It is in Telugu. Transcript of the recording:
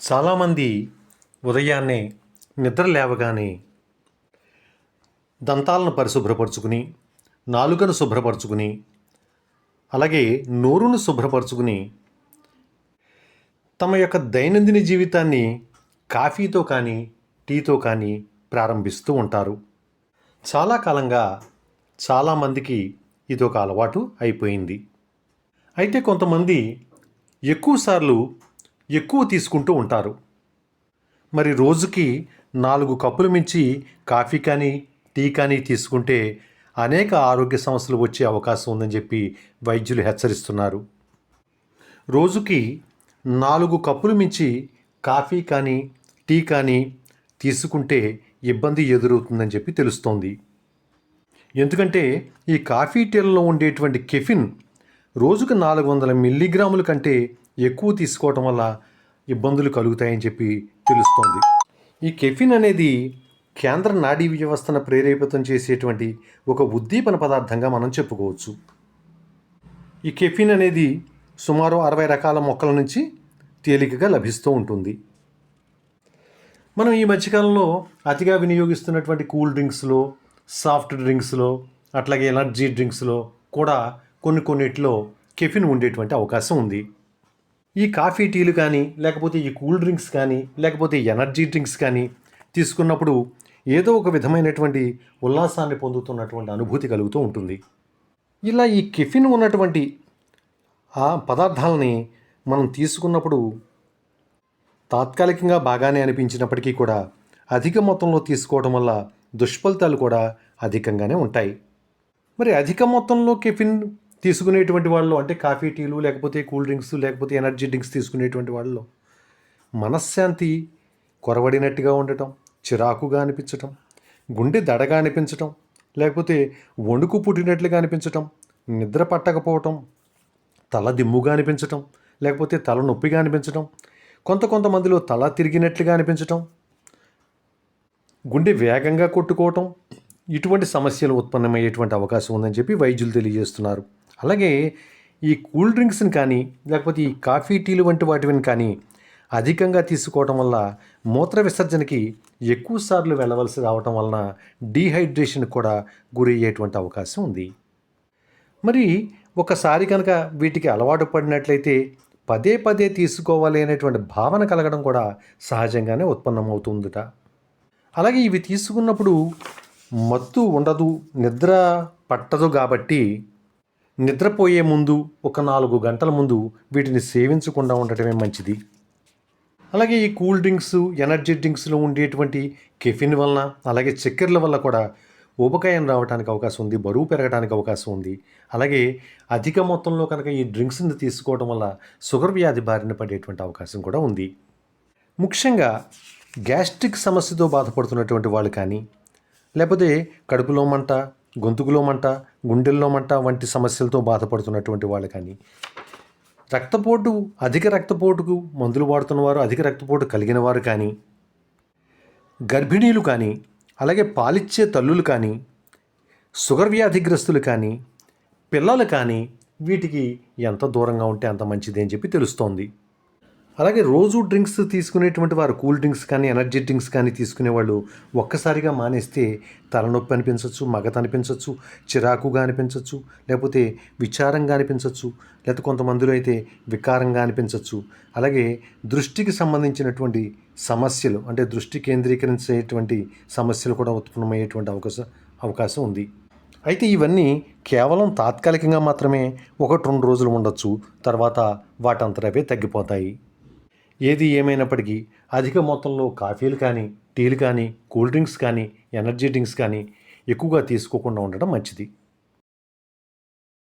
చాలామంది ఉదయాన్నే నిద్ర లేవగానే దంతాలను పరిశుభ్రపరచుకుని నాలుకను శుభ్రపరచుకుని అలాగే నోరును శుభ్రపరచుకుని తమ యొక్క దైనందిన జీవితాన్ని కాఫీతో కానీ టీతో కానీ ప్రారంభిస్తూ ఉంటారు. చాలా కాలంగా చాలామందికి ఇది ఒక అలవాటు అయిపోయింది. అయితే కొంతమంది ఎక్కువసార్లు ఎక్కువ తీసుకుంటూ ఉంటారు. మరి రోజుకి నాలుగు కప్పులు మించి కాఫీ కానీ టీ కానీ తీసుకుంటే అనేక ఆరోగ్య సమస్యలు వచ్చే అవకాశం ఉందని చెప్పి వైద్యులు హెచ్చరిస్తున్నారు. రోజుకి నాలుగు కప్పులు మించి కాఫీ కానీ టీ కానీ తీసుకుంటే ఇబ్బంది ఎదురవుతుందని చెప్పి తెలుస్తోంది. ఎందుకంటే ఈ కాఫీ టీలలో ఉండేటువంటి కెఫిన్ రోజుకు నాలుగు వందల మిల్లీగ్రాముల కంటే ఎక్కువ తీసుకోవటం వల్ల ఇబ్బందులు కలుగుతాయని చెప్పి తెలుస్తోంది. ఈ కెఫిన్ అనేది కేంద్ర నాడీ వ్యవస్థను ప్రేరేపితం చేసేటువంటి ఒక ఉద్దీపన పదార్థంగా మనం చెప్పుకోవచ్చు. ఈ కెఫిన్ అనేది సుమారు అరవై రకాల మొక్కల నుంచి తేలికగా లభిస్తూ ఉంటుంది. మనం ఈ మధ్యకాలంలో అతిగా వినియోగిస్తున్నటువంటి కూల్ డ్రింక్స్లో సాఫ్ట్ డ్రింక్స్లో అట్లాగే ఎనర్జీ డ్రింక్స్లో కూడా కొన్ని కొన్నిట్లో కెఫిన్ ఉండేటువంటి అవకాశం ఉంది. ఈ కాఫీ టీలు కానీ లేకపోతే ఈ కూల్ డ్రింక్స్ కానీ లేకపోతే ఎనర్జీ డ్రింక్స్ కానీ తీసుకున్నప్పుడు ఏదో ఒక విధమైనటువంటి ఉల్లాసాన్ని పొందుతున్నటువంటి అనుభూతి కలుగుతూ ఉంటుంది. ఇలా ఈ కెఫిన్ ఉన్నటువంటి ఆ పదార్థాలని మనం తీసుకున్నప్పుడు తాత్కాలికంగా బాగానే అనిపించినప్పటికీ కూడా అధిక మొత్తంలో తీసుకోవడం వల్ల దుష్ఫలితాలు కూడా అధికంగానే ఉంటాయి. మరి అధిక మొత్తంలో కెఫిన్ తీసుకునేటువంటి వాళ్ళు అంటే కాఫీ టీలు లేకపోతే కూల్ డ్రింక్స్ లేకపోతే ఎనర్జీ డ్రింక్స్ తీసుకునేటువంటి వాళ్ళు మనశ్శాంతి కొరవడినట్టుగా ఉండటం చిరాకుగా అనిపించటం గుండె దడగా అనిపించటం లేకపోతే వణుకు పుట్టినట్లుగా అనిపించటం నిద్ర పట్టకపోవటం తల దిమ్ముగా అనిపించటం లేకపోతే తల నొప్పిగా అనిపించటం కొంత కొంతమందిలో తల తిరిగినట్లుగా అనిపించటం గుండె వేగంగా కొట్టుకోవటం ఇటువంటి సమస్యలు ఉత్పన్నమయ్యేటువంటి అవకాశం ఉందని చెప్పి వైద్యులు తెలియజేస్తున్నారు. అలాగే ఈ కూల్ డ్రింక్స్ని కానీ లేకపోతే ఈ కాఫీ టీలు వంటి వాటిని కానీ అధికంగా తీసుకోవటం వల్ల మూత్ర విసర్జనకి ఎక్కువ సార్లు వెళ్ళవలసి రావటం వలన డీహైడ్రేషన్ కూడా గురి అయ్యేటువంటి అవకాశం ఉంది. మరి ఒకసారి కనుక వీటికి అలవాటు పడినట్లయితే పదే పదే తీసుకోవాలి అనేటువంటి భావన కలగడం కూడా సహజంగానే ఉత్పన్నమవుతుందిట. అలాగే ఇవి తీసుకున్నప్పుడు మత్తు ఉండదు నిద్ర పట్టదు కాబట్టి నిద్రపోయే ముందు ఒక నాలుగు గంటల ముందు వీటిని సేవించకుండా ఉండటమే మంచిది. అలాగే ఈ కూల్ డ్రింక్స్ ఎనర్జీ డ్రింక్స్లో ఉండేటువంటి కెఫిన్ వలన అలాగే చక్కెరల వల్ల కూడా ఊబకాయం రావడానికి అవకాశం ఉంది బరువు పెరగడానికి అవకాశం ఉంది. అలాగే అధిక మొత్తంలో కనుక ఈ డ్రింక్స్ని తీసుకోవడం వల్ల షుగర్ వ్యాధి బారిన పడేటువంటి అవకాశం కూడా ఉంది. ముఖ్యంగా గ్యాస్ట్రిక్ సమస్యతో బాధపడుతున్నటువంటి వాళ్ళు కానీ లేకపోతే కడుపులో మంట గొంతుకులో మంట గుండెల్లో మంట వంటి సమస్యలతో బాధపడుతున్నటువంటి వాళ్ళు కానీ రక్తపోటు అధిక రక్తపోటుకు మందులు వాడుతున్నవారు అధిక రక్తపోటు కలిగిన వారు కానీ గర్భిణీలు కానీ అలాగే పాలిచ్చే తల్లులు కానీ షుగర్ వ్యాధిగ్రస్తులు కానీ పిల్లలు కానీ వీటికి ఎంత దూరంగా ఉంటే అంత మంచిది అని చెప్పి తెలుస్తోంది. అలాగే రోజు డ్రింక్స్ తీసుకునేటువంటి వారు కూల్ డ్రింక్స్ కానీ ఎనర్జీ డ్రింక్స్ కానీ తీసుకునే వాళ్ళు ఒక్కసారిగా మానేస్తే తలనొప్పి అనిపించవచ్చు మగత అనిపించవచ్చు చిరాకుగా అనిపించవచ్చు లేకపోతే విచారంగా అనిపించవచ్చు లేకపోతే కొంతమందిలో అయితే వికారంగా అనిపించవచ్చు అలాగే దృష్టికి సంబంధించినటువంటి సమస్యలు అంటే దృష్టి కేంద్రీకరించేటువంటి సమస్యలు కూడా ఉత్పన్నమయ్యేటువంటి అవకాశం అవకాశం ఉంది. అయితే ఇవన్నీ కేవలం తాత్కాలికంగా మాత్రమే ఒకటి రెండు రోజులు ఉండొచ్చు తర్వాత వాటంతరవే తగ్గిపోతాయి. ఏది ఏమైనప్పటికీ అధిక మొత్తంలో కాఫీలు కానీ టీలు కానీ కూల్ డ్రింక్స్ కానీ ఎనర్జీ డ్రింక్స్ కానీ ఎక్కువగా తీసుకోకుండా ఉండడం మంచిది.